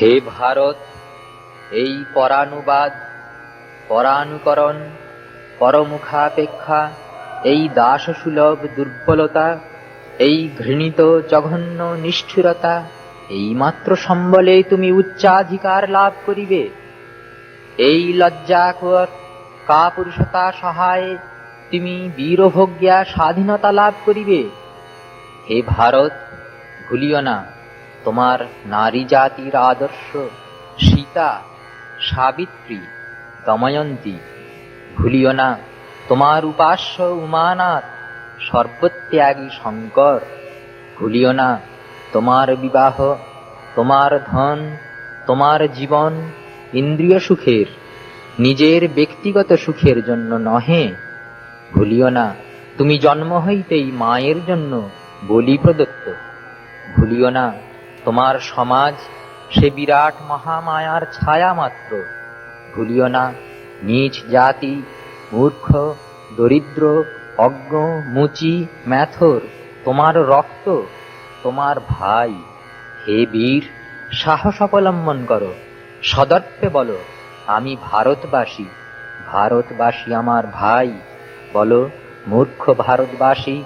হে ভারত, এই পরানুবাদ, পরানুকরণ, পরমুখাপেক্ষা, এই দাসসুলভ দুর্বলতা, এই ঘৃণিত জঘন্য নিষ্ঠুরতা এইমাত্র সম্বলে তুমি উচ্চাধিকার লাভ করিবে। এই লজ্জাকর কাপুরুষতা সহায়ে তুমি বীরভোগ্যা স্বাধীনতা লাভ করিবে। হে ভারত, ভুলিও না। তোমার নারী জাতির আদর্শ, সীতা, সাবিত্রী, দময়ন্তী। ভুলিও না, তোমার উপাস্য উমানাথ, সর্বত্যাগী শঙ্কর। ভুলিও না, তোমার বিবাহ, তোমার ধন, তোমার জীবন ইন্দ্রিয় সুখের, নিজের ব্যক্তিগত সুখের জন্য নহে। ভুলিও না, তুমি জন্ম হইতেই মায়ের জন্য বলি প্রদত্ত। ভুলিও না তোমার সমাজ সে বিরাট মহামায়ার ছায়া মাত্র। ভুলিও না, নিজ জাতি, মূর্খ, দরিদ্র, অজ্ঞ, মুচি, ম্যাথর, তোমার রক্ত, তোমার ভাই। হে বীর, সাহস অবলম্বন করো, সদর্পে বলো, আমি ভারতবাসী ভারতবাসী আমার ভাই। বলো, মূর্খ ভারতবাসী,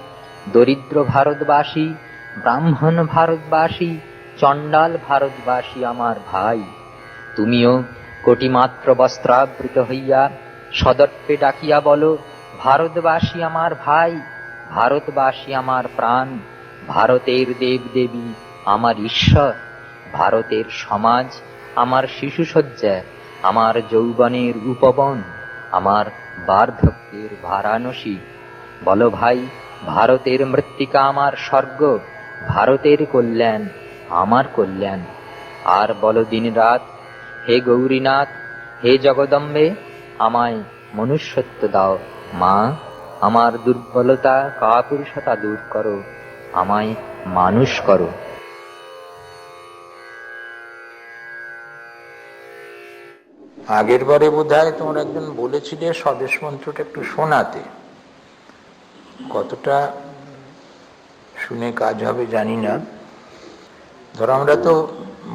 দরিদ্র ভারতবাসী, ব্রাহ্মণ ভারতবাসী চণ্ডাল ভারতবাসী আমার ভাই, তুমিও কোটিমাত্র বস্ত্রাবৃত হইয়া সদর্পে ডাকিয়া বলো, ভারতবাসী আমার ভাই, ভারতবাসী আমার প্রাণ, ভারতের দেবদেবী আমার ঈশ্বর, ভারতের সমাজ আমার শিশুসজ্জা, আমার যৌবনের উপবন, আমার বার্ধক্যের ভারানসী বলো ভাই, ভারতের মৃত্তিকা আমার স্বর্গ, ভারতের কল্যাণ আমার কল্যাণ। আর বলো দিনরাত, হে গৌরীনাথ, হে জগদম্বে, আমায় মনুষ্যত্ব দাও। মা, আমার দুর্বলতা কাপুরুষতা দূর করো, আমায় মানুষ করো। আগের বারে বোধ হয় তোমরা একজন বলেছিলে, স্বদেশ মন্ত্রটা একটু শোনাতে। কতটা শুনে কাজ হবে জানি না। ধরো আমরা তো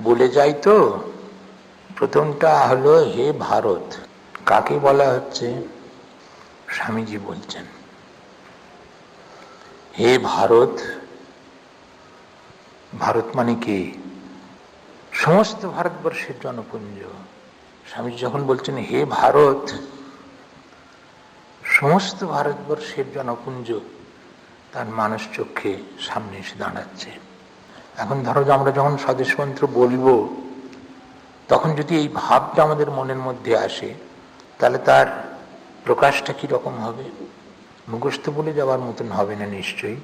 বলে যাই তো, প্রথমটা হলো হে ভারত, কাকে বলা হচ্ছে? স্বামীজি বলছেন। হে ভারত ভারত মানে কে? সমস্ত ভারতবর্ষের জনপুঞ্জ। স্বামীজি যখন বলছেন হে ভারত, সমস্ত ভারতবর্ষের জনপুঞ্জ, তার মানুষ চোখে সামনে এসে দাঁড়াচ্ছে। এখন ধরো যে আমরা যখন স্বদেশ মন্ত্র বলব, তখন যদি এই ভাবটা আমাদের মনের মধ্যে আসে, তাহলে তার প্রকাশটা কি রকম হবে? মুখস্থ বলে যাওয়ার মতন হবে না নিশ্চয়ই।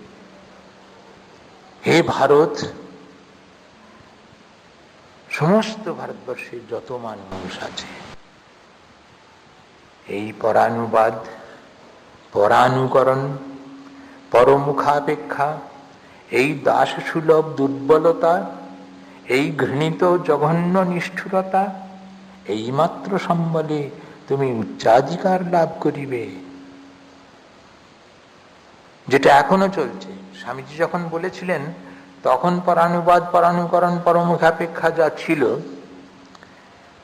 হে ভারত, সমস্ত ভারতবর্ষের যত মানুষ আছে, এই পরানুবাদ, পরানুকরণ, পরমুখাপেক্ষা এই দাস সুলভ দুর্বলতা, এই ঘৃণিত জঘন্য নিষ্ঠুরতা, এইমাত্র সম্বলে তুমি উচ্চাধিকার লাভ করিবে। যেটা এখনও চলছে। স্বামীজি যখন বলেছিলেন, তখন পরানুবাদ, পরানুকরণ পরমুখাপেক্ষা যা ছিল,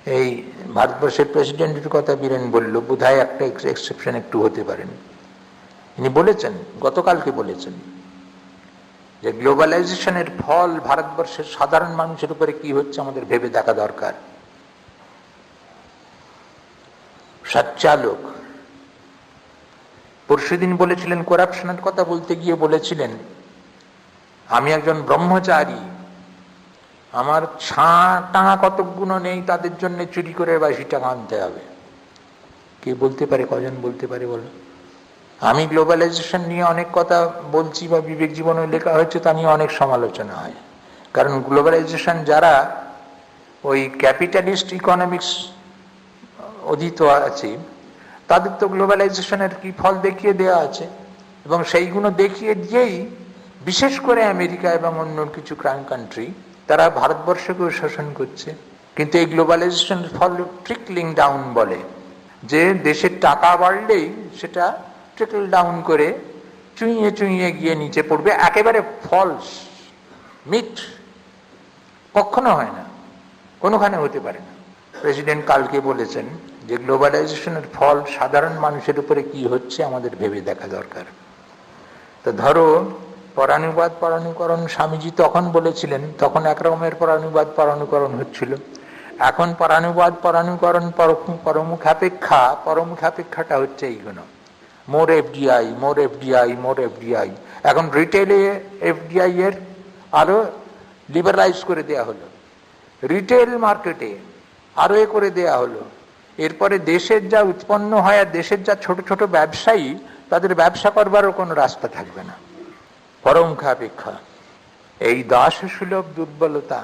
এই ভারতবর্ষের প্রেসিডেন্টের কথা বীরেন বলল, বোধহয় একটা এক্সেপশন একটু হতে পারেন ইনি বলেছেন, গতকালকে বলেছেন। যে গ্লোবালাইজেশনের ফল ভারতবর্ষের সাধারণ মানুষের উপরে কি হচ্ছে আমাদের ভেবে দেখা দরকার। সচ্চালক পরশুদিন বলেছিলেন, করাপশনের কথা বলতে গিয়ে বলেছিলেন, আমি একজন ব্রহ্মচারী, আমার ছা টাঙা কতকগুলো নেই, তাদের জন্য চুরি করে বাসি টাকা আনতে হবে। কে বলতে পারে, কজন বলতে পারে বলো? আমি গ্লোবালাইজেশন নিয়ে অনেক কথা বলছি বা বিবেক জীবনে লেখা হয়েছে, তা নিয়ে অনেক সমালোচনা হয়। কারণ গ্লোবালাইজেশন যারা ওই ক্যাপিটালিস্ট ইকোনমিক্স অধীত আছে, তাদের তো গ্লোবালাইজেশনের কি ফল দেখিয়ে দেওয়া আছে। এবং সেইগুলো দেখিয়ে দিয়েই বিশেষ করে আমেরিকা এবং অন্য কিছু ক্রাইম কান্ট্রি তারা ভারতবর্ষকেও শোষণ করছে। কিন্তু এই গ্লোবালাইজেশনের ফল ট্রিকলিং ডাউন বলে যে দেশের টাকা বাড়লেই সেটা ট্রিকল ডাউন করে চুইয়ে চুইয়ে গিয়ে নিচে পড়বে, একেবারে ফলস মিথ, কখনো হয় না, কোনোখানে হতে পারে না। প্রেসিডেন্ট কালকে বলেছেন যে গ্লোবালাইজেশনের ফল সাধারণ মানুষের উপরে কি হচ্ছে আমাদের ভেবে দেখা দরকার। তো ধরো, পরানুবাদ, পরানুকরণ, স্বামীজি তখন বলেছিলেন, তখন একরকমের পরানুবাদ, পরানুকরণ হচ্ছিল। এখন পরানুবাদ, পরানুকরণ পর- পরমুখাপেক্ষা, পরমুখাপেক্ষাটা হচ্ছে এইগুলো more FDI more FDI more FDI এখন রিটেলে এফডিআই এর আরও লিবারালাইজ করে দেয়া হলো। রিটেল মার্কেটে আরও এ করে দেয়া হলো। এরপরে দেশের যা উৎপন্ন হয় আর দেশের যা ছোট ছোট ব্যবসায়ী, তাদের ব্যবসা করবারও কোনো রাস্তা থাকবে না। পরমুখাপেক্ষা। এই দাস সুলভ দুর্বলতা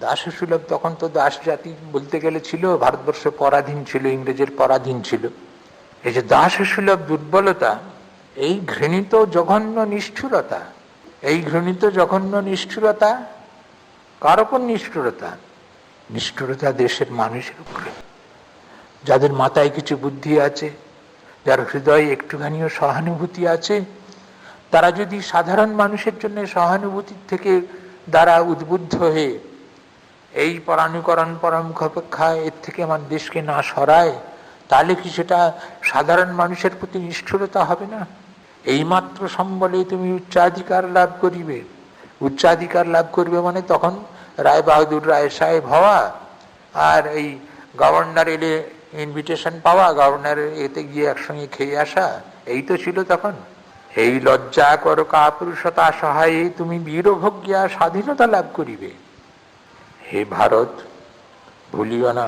দাস সুলভ তখন তো দাস জাতি বলতে গেলে ছিল, ভারতবর্ষ পরাধীন ছিল, ইংরেজের পরাধীন ছিল। এই যে দাস সুলভ দুর্বলতা, এই ঘৃণিত জঘন্য নিষ্ঠুরতা, এই ঘৃণিত জঘন্য নিষ্ঠুরতা, কার ওপর নিষ্ঠুরতা? নিষ্ঠুরতা দেশের মানুষের উপরে। যাদের মাথায় কিছু বুদ্ধি আছে, যার হৃদয়ে একটুখানিও সহানুভূতি আছে, তারা যদি সাধারণ মানুষের জন্য সহানুভূতির থেকে দ্বারা উদ্বুদ্ধ হয়ে, এই পরানুকরণ পরামুখ অপেক্ষা এর থেকে আমার দেশকে না সরায় তাহলে কি সেটা সাধারণ মানুষের প্রতি নিষ্ঠুরতা হবে না? এইমাত্র সম্বলে তুমি উচ্চাধিকার লাভ করিবে। উচ্চাধিকার লাভ করবে মানে তখন রায় বাহাদুর রায় সাহেব হওয়া আর এই গভর্নর এলে ইনভিটেশন পাওয়া, গভর্নর এতে গিয়ে একসঙ্গে খেয়ে আসা, এই তো ছিল তখন। এই লজ্জা কর কাপুরুষতা সহায়ে তুমি বীরভোগ্যা স্বাধীনতা লাভ করিবে। হে ভারত, ভুলিও না।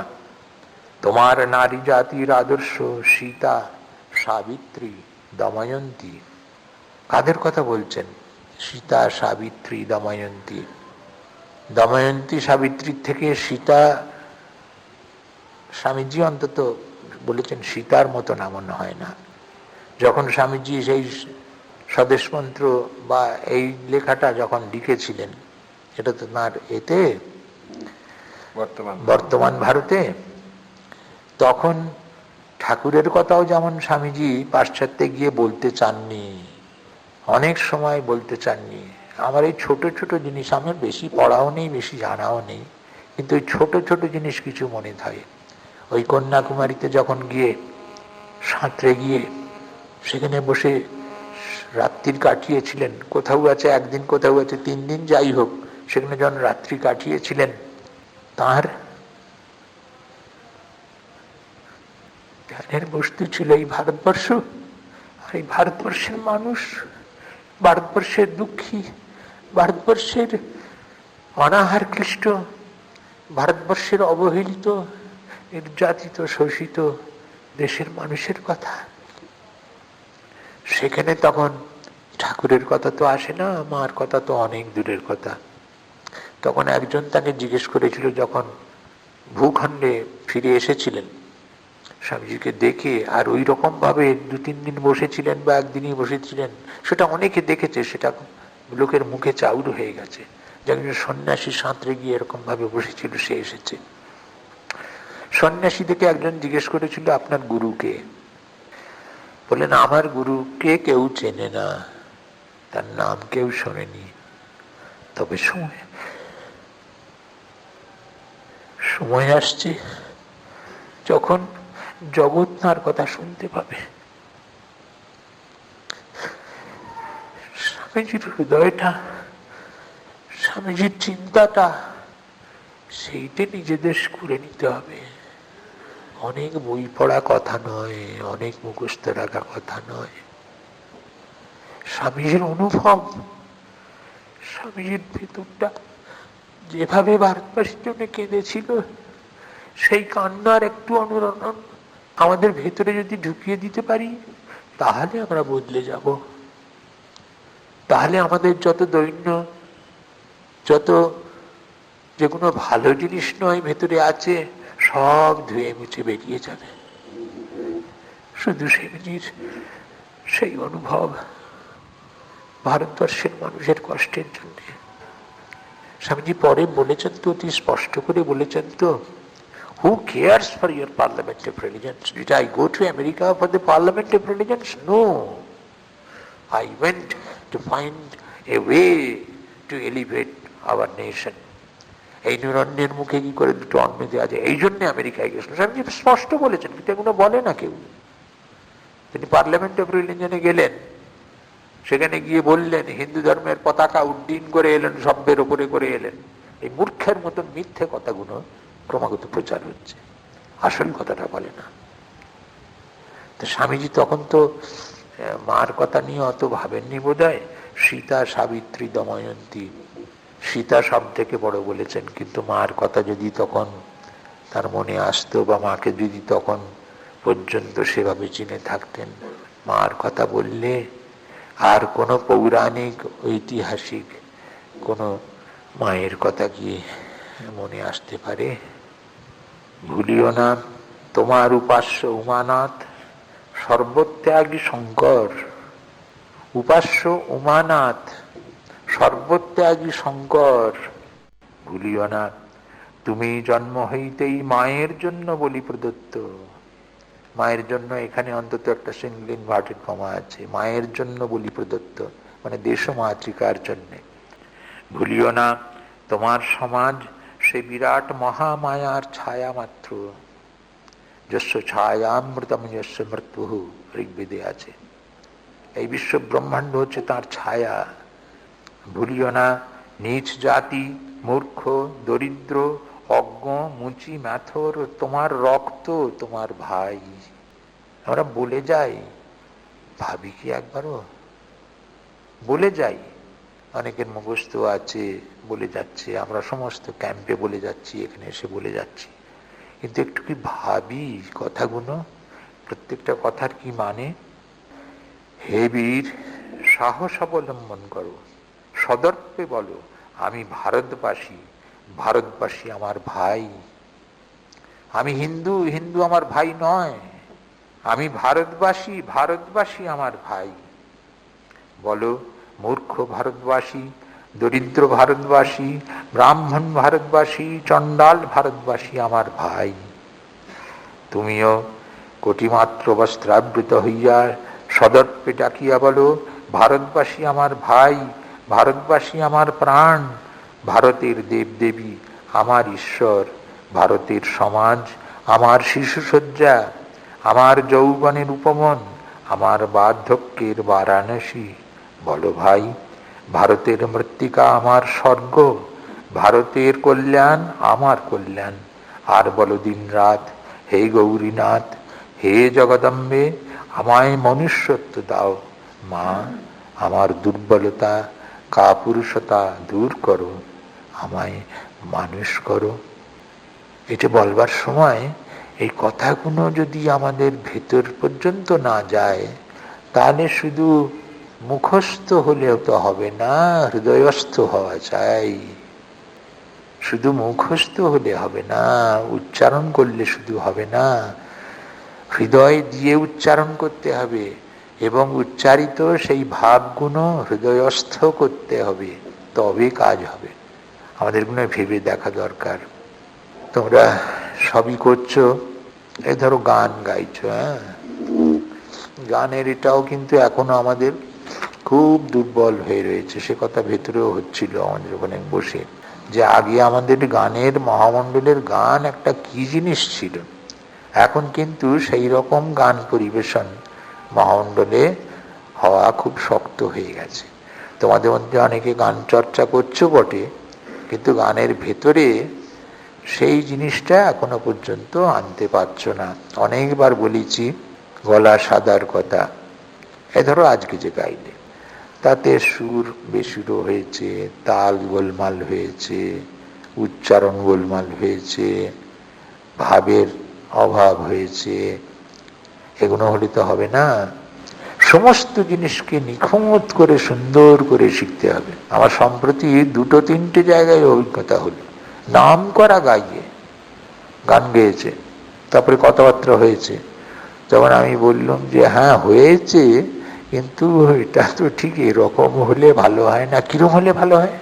তোমার নারী জাতির আদর্শ সীতা সাবিত্রী দময়ন্তী। কাদের কথা বলছেন? সীতা সাবিত্রী দময়ন্তী। দময়ন্তী সাবিত্রীর থেকে সীতা স্বামীজি অন্তত বলেছেন সীতার মতো নামন হয় না। যখন স্বামীজি সেই স্বদেশ মন্ত্র বা এই লেখাটা যখন লিখেছিলেন এটা তো তাঁর এতে বর্তমান বর্তমান ভারতে তখন ঠাকুরের কথাও যেমন স্বামীজি পাশ্চাত্যে গিয়ে বলতে চাননি, অনেক সময় বলতে চাননি। আমার এই ছোট ছোট জিনিস আমার বেশি পড়াও নেই, বেশি জানাও নেই, কিন্তু ওই ছোট ছোট জিনিস কিছু মনে থাকে। ওই কন্যাকুমারীতে যখন গিয়ে সাঁতরে গিয়ে সেখানে বসে রাত্রির কাটিয়েছিলেন, কোথাও আছে, একদিন কোথাও আছে, তিন দিন যাই হোক, সেখানে যখন রাত্রি কাটিয়েছিলেন তার ধ্যানের বস্তু ছিল এই ভারতবর্ষ। আর এই ভারতবর্ষের মানুষ, ভারতবর্ষের দুঃখী, ভারতবর্ষের অনাহার ক্লিষ্ট ভারতবর্ষের অবহেলিত, নির্যাতিত, শোষিত দেশের মানুষের কথা। সেখানে তখন ঠাকুরের কথা তো আসে না, মার কথা তো অনেক দূরের কথা। তখন একজন তাকে জিজ্ঞেস করেছিল যখন ভূখণ্ডে ফিরে এসেছিলেন। স্বামীজিকে দেখে আর ওই রকম ভাবে দু, তিন দিন বসেছিলেন বা একদিনই বসেছিলেন, সেটা অনেকে দেখেছে, সেটা লোকের মুখে চাউর হয়ে গেছে। যেমন সন্ন্যাসী সাঁতরে গিয়ে এরকম ভাবে বসেছিল, সে এসেছে। সন্ন্যাসী দেখে একজন জিজ্ঞেস করেছিল, আপনার গুরুকে বললেন, আমার গুরুকে কেউ চেনে না, তার নাম কেউ শোনেনি। তবে সময় সময় আসছে, যখন জগৎ তার কথা শুনতে পাবে। স্বামীজির হৃদয়টা, স্বামীজির চিন্তাটা, সেইটা নিজেদের করে নিতে হবে। অনেক বই পড়া কথা নয়, অনেক মুখস্থ রাখা কথা নয়। স্বামীজির অনুভব, স্বামীজির ভেতরটা যেভাবে ভারতবাসীর জন্য কেঁদেছিল, সেই কান্নার একটু অনুরণন আমাদের ভেতরে যদি ঢুকিয়ে দিতে পারি, তাহলে আমরা বদলে যাব। তাহলে আমাদের যত দৈন্য, যত যে কোনো ভালো জিনিস নয় ভেতরে আছে, সব ধুয়ে মুছে বেরিয়ে যাবে। শুধু সেগুলির সেই অনুভব ভারতবর্ষের মানুষের কষ্টের জন্য। স্বামীজি পরে বলেছেন তো, অতি স্পষ্ট করে বলেছেন তো who cares for your parliament of religions did I go to America for the parliament of religions no I went to find a way to elevate our nation, এই নিরণ্যের মুখে কি করে দুটো অন্যতে আছে এই জন্য আমেরিকায় গেছিল। স্বামীজি স্পষ্ট বলেছেন কিন্তু এগুলো বলে না কেউ। তিনি পার্লামেন্ট অফ রিলিজনে গেলেন। সেখানে গিয়ে বললেন হিন্দু ধর্মের পতাকা উড্ডীন করে এলেন সভ্যের ওপরে করে এলেন। এই মূর্খের মতন মিথ্যে কথাগুলো ক্রমাগত প্রচার হচ্ছে। আসল কথাটা বলে না। তো স্বামীজি তখন তো মার কথা নিয়ে অত ভাবেননি বোধ সীতা সাবিত্রী দময়ন্তী, সীতা সব থেকে বড় বলেছেন, কিন্তু মার কথা যদি তখন তার মনে আসতো বা মাকে যদি তখন পর্যন্ত সেভাবে চিনে থাকতেন, মার কথা বললে আর কোনো পৌরাণিক, ঐতিহাসিক কোনো মায়ের কথা কি মনে আসতে পারে? ভুলিও না, তোমার উপাস্য উমানাথ সর্বত্যাগী শঙ্কর। উপাস্য উমানাথ সর্বত্যাগী শঙ্কর। ভুলিও না, তুমি জন্ম হইতেই মায়ের জন্য বলি প্রদত্ত। মায়ের জন্য এখানে অন্তত একটা সিঙ্গল ইনভার্টেড কমা আছে। মায়ের জন্য বলি প্রদত্ত মানে দেশ মাতৃকার জন্যে। ভুলিও না, তোমার সমাজ সে বিরাট মহামায়ার ছায়া মাত্র। যস্য ছায়ামৃতম যস্য মৃত্যু ঋগ্বেদে আছে। এই বিশ্ব ব্রহ্মাণ্ড হচ্ছে তার ছায়া। ভুলিও না নিচ জাতি, মূর্খ, দরিদ্র, অজ্ঞ, মুচি, ম্যাথর, তোমার রক্ত, তোমার ভাই। আমরা বলে যাই, ভাবি কি একবারও? বলে যাই। অনেকের মুখস্থ আছে, বলে যাচ্ছে। আমরা সমস্ত ক্যাম্পে বলে যাচ্ছি, এখানে এসে বলে যাচ্ছি। কিন্তু একটু কি ভাবি কথাগুলো? প্রত্যেকটা কথার কি মানে? হে বীর, সাহস অবলম্বন করো। সদর্পে বলো, আমি ভারতবাসী ভারতবাসী আমার ভাই। আমি হিন্দু হিন্দু আমার ভাই নয়। আমি ভারতবাসী ভারতবাসী আমার ভাই। বলো মূর্খ ভারতবাসী, দরিদ্র ভারতবাসী, ব্রাহ্মণ ভারতবাসী, চণ্ডাল ভারতবাসী আমার ভাই। তুমিও কোটিমাত্র বস্ত্রাবৃত হইয়া সদর্পে ডাকিয়া বলো, ভারতবাসী আমার ভাই, ভারতবাসী আমার প্রাণ, ভারতের দেবদেবী, আমার ঈশ্বর, ভারতের সমাজ, আমার শিশুসজ্জা, আমার যৌবনের উপমন, আমার বার্ধক্যের বারাণসী। বলো ভাই, ভারতের মৃত্তিকা আমার স্বর্গ, ভারতের কল্যাণ আমার কল্যাণ। আর বলো দিন রাত হে গৌরীনাথ, হে জগদম্বে, আমায় মনুষ্যত্ব দাও। মা, আমার দুর্বলতা, কাপুরুষতা দূর করো, আমায় মানুষ করো। এটা বলবার সময় এই কথাগুলো যদি আমাদের ভেতর পর্যন্ত না যায়, তাহলে শুধু মুখস্থ হলেও তো হবে না, হৃদয়স্থ হওয়া চাই। শুধু মুখস্থ হলে হবে না, উচ্চারণ করলে শুধু হবে না। হৃদয় দিয়ে উচ্চারণ করতে হবে এবং উচ্চারিত সেই ভাবগুলো হৃদয়স্থ করতে হবে তবে কাজ হবে। আমাদেরগুলো ভেবে দেখা দরকার। তোমরা সবই করছ? এই ধরো গান গাইছো হ্যাঁ? গানের এটাও কিন্তু এখনও আমাদের খুব দুর্বল হয়ে রয়েছে। সে কথা ভেতরেও হচ্ছিল আমাদের ওখানে বসে। যে আগে আমাদের গানের মহামণ্ডলের গান একটা কি জিনিস ছিল? এখন কিন্তু সেই রকম গান পরিবেশন মহামণ্ডলে হওয়া খুব শক্ত হয়ে গেছে। তোমাদের মধ্যে অনেকে গান চর্চা করছ বটে, কিন্তু গানের ভেতরে সেই জিনিসটা এখনও পর্যন্ত আনতে পারছ না। অনেকবার বলেছি, গলা সাদার কথা। এ ধরো আজকে যে গাইলে। তাতে সুর বেসুরো হয়েছে, তাল গোলমাল হয়েছে, উচ্চারণ গোলমাল হয়েছে, ভাবের অভাব হয়েছে, এগুলো হলে তো হবে না। সমস্ত জিনিসকে নিখুঁত করে, সুন্দর করে শিখতে হবে। আমার সম্প্রতি দুটো, তিনটে জায়গায় অভিজ্ঞতা হলো। নাম করা গাইয়ে, গান গেয়েছে, তারপরে কথাবার্তা হয়েছে। তখন আমি বললাম যে হ্যাঁ হয়েছে। কিন্তু এটা তো ঠিক এরকম হলে ভালো হয় না, কিরম হলে ভালো হয়?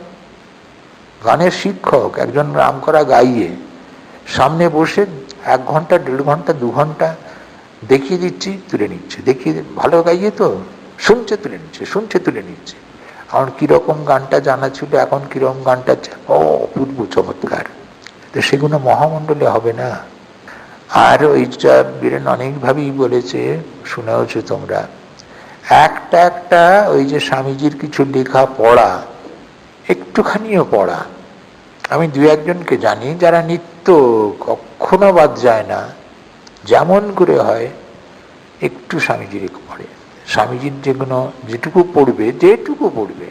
গানের শিক্ষক, একজন নাম করা গাইয়ে, সামনে বসে এক ঘণ্টা, দেড় ঘণ্টা, দু ঘণ্টা দেখিয়ে দিচ্ছি, তুলে নিচ্ছে। দেখিয়ে ভালো গাইয়ে তো শুনছে, তুলে নিচ্ছে, শুনছে, তুলে নিচ্ছে। আমার কীরকম গানটা জানা ছিল, এখন কীরকম গানটা ও, অপূর্ব, চমৎকার। তো সেগুলো মহামণ্ডলে হবে না। আর ওইটা বীরেন অনেকভাবেই বলেছে, শুনেওছো তোমরা। একটা একটা ওই যে স্বামীজির কিছু লেখা পড়া, একটুখানিও পড়া। আমি দু একজনকে জানি যারা নিত্য কখনো বাদ যায় না, যেমন করে হয়, একটু স্বামীজির পড়ে। স্বামীজির যেগুলো যেটুকু পড়বে যেটুকু পড়বে,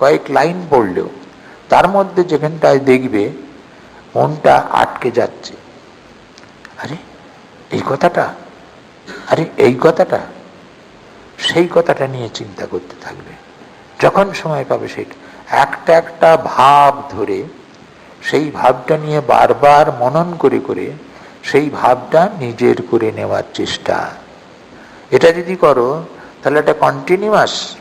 কয়েক লাইন পড়লেও, তার মধ্যে যেখানটায় দেখবে, মনটা আটকে যাচ্ছে। আরে, এই কথাটা? আরে, এই কথাটা? সেই কথাটা নিয়ে চিন্তা করতে থাকবে। যখন সময় পাবে সেটা একটা একটা ভাব ধরে, সেই ভাবটা নিয়ে বারবার মনন করে করে, সেই ভাবটা নিজের করে নেওয়ার চেষ্টা। এটা যদি করো, তাহলে এটা কন্টিনিউয়াস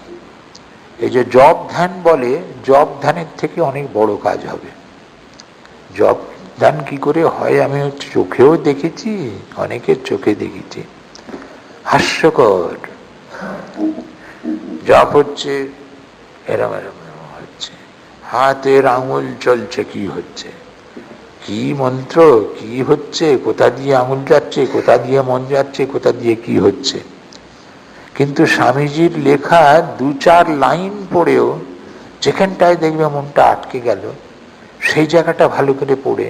এই যে জব ধ্যান বলে জব ধ্যানের থেকে অনেক বড় কাজ হবে। জব ধ্যান কি করে হয়, আমি চোখেও দেখেছি, অনেকের চোখে দেখেছি। হাস্যকর। জব হচ্ছে, এরম এরম হচ্ছে। হাতের আঙুল চলছে, কি হচ্ছে? কি মন্ত্র? কি হচ্ছে? কোথা দিয়ে আঙুল যাচ্ছে? কোথা দিয়ে মন যাচ্ছে? কোথা দিয়ে কি হচ্ছে? কিন্তু স্বামীজির লেখা দু চার লাইন পড়েও যেখানটায় দেখবে মনটা আটকে গেল, সেই জায়গাটা ভালো করে পড়ে,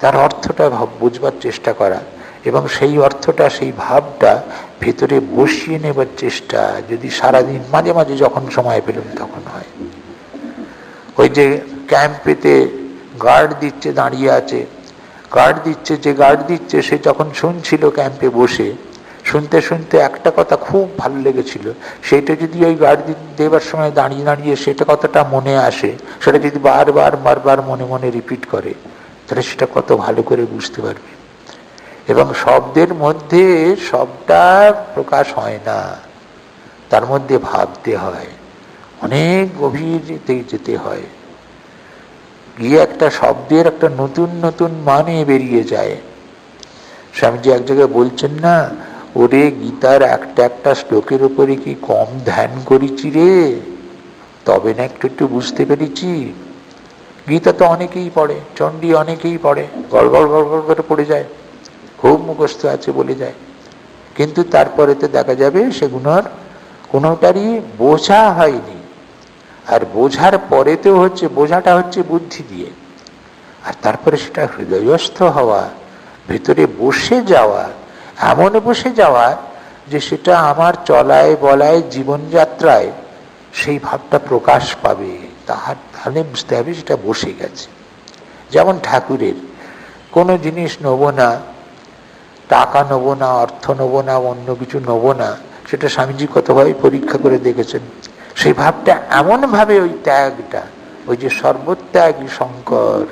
তার অর্থটা বুঝবার চেষ্টা করা। এবং সেই অর্থটা, সেই ভাবটা ভেতরে বসিয়ে নেবার চেষ্টা, যদি সারাদিন মাঝে মাঝে যখন সময় পেলাম তখন হয়। ওই যে ক্যাম্পেতে গার্ড দিচ্ছে দাঁড়িয়ে আছে, গার্ড দিচ্ছে, যে গার্ড দিচ্ছে সে যখন শুনছিল ক্যাম্পে বসে, শুনতে শুনতে একটা কথা খুব ভালো লেগেছিল, সেটা যদি ওই গার্ড দেবার সময় দাঁড়িয়ে দাঁড়িয়ে সেটা কতটা মনে আসে, সেটা যদি বারবার বারবার মনে মনে রিপিট করে, তাহলে সেটা কত ভালো করে বুঝতে পারবে। এবং শব্দের মধ্যে সবটা প্রকাশ হয় না। তার মধ্যে ভাবতে হয়, অনেক গভীরতে যেতে হয়। গিয়ে একটা শব্দের একটা নতুন নতুন মানে বেরিয়ে যায়। স্বামীজি এক জায়গায় বলছেন, না, ওরে গীতার একটা একটা শ্লোকের উপরে কি কম ধ্যান করেছি রে? তবে না একটু একটু বুঝতে পেরেছি। গীতা তো অনেকেই পড়ে, চণ্ডী অনেকেই পড়ে গড় গড় গড় করে পড়ে যায়। খুব মুখস্থ আছে বলে যায়। কিন্তু তারপরে তো দেখা যাবে সেগুলোর কোনোটারই বোঝা হয়নি। আর বোঝার পরেতেও হচ্ছে, বোঝাটা হচ্ছে বুদ্ধি দিয়ে। আর তারপরে সেটা হৃদয়স্থ হওয়া, ভেতরে বসে যাওয়া, এমন বসে যাওয়া যে সেটা আমার চলায় বলায় জীবনযাত্রায় সেই ভাবটা প্রকাশ পাবে, তাহার তাহলে বুঝতে হবে সেটা বসে গেছে। যেমন ঠাকুরের, কোনো জিনিস নেব না টাকা নেব না, অর্থ নেব না, অন্য কিছু নেব না, সেটা স্বামীজি কতভাবে পরীক্ষা করে দেখেছেন। সেই ভাবটা এমনভাবে ওই ত্যাগটা, ওই যে সর্বত্যাগী শঙ্কর,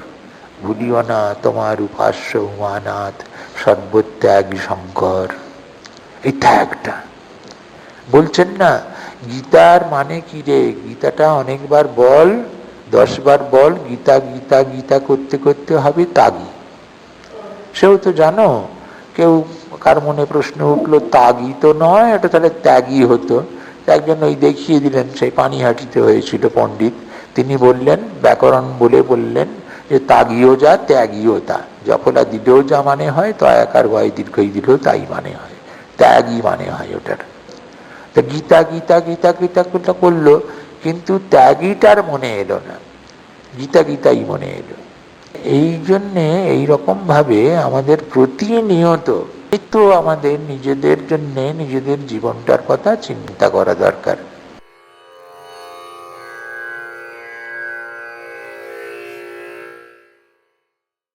ভুলিও না তোমার উপাস্য উমানাথ, সর্বত্যাগী শঙ্কর। এই ত্যাগটা। বলছেন না, গীতার মানে কি রে? গীতাটা অনেকবার বল, দশবার বল, গীতা গীতা গীতা করতে করতে হবে তাগি সেও তো জানো কেউ কার মনে প্রশ্ন উঠল, তাগি তো নয়, এটা তাহলে ত্যাগই হতো। একজন ওই দেখিয়ে দিলেন সেই পানিহাটিতে হয়েছিল পণ্ডিত। তিনি বললেন, ব্যাকরণ বলে বললেন যে তাগিও যা ত্যাগীও তা। যফলা দিলেও যা মানে হয়, তয়াকার ভয় দীর্ঘই দিলেও তাই মানে হয়। ত্যাগই মানে হয় ওটার। তা গীতা গীতা গীতা গীতা করল, কিন্তু ত্যাগীটার মনে এলো না। গীতা, গীতাই মনে এলো। এই জন্যে এইরকম ভাবে আমাদের প্রতিনিয়ত আমাদের নিজেদের জন্য নিজেদের জীবনটার কথা চিন্তা করা দরকার।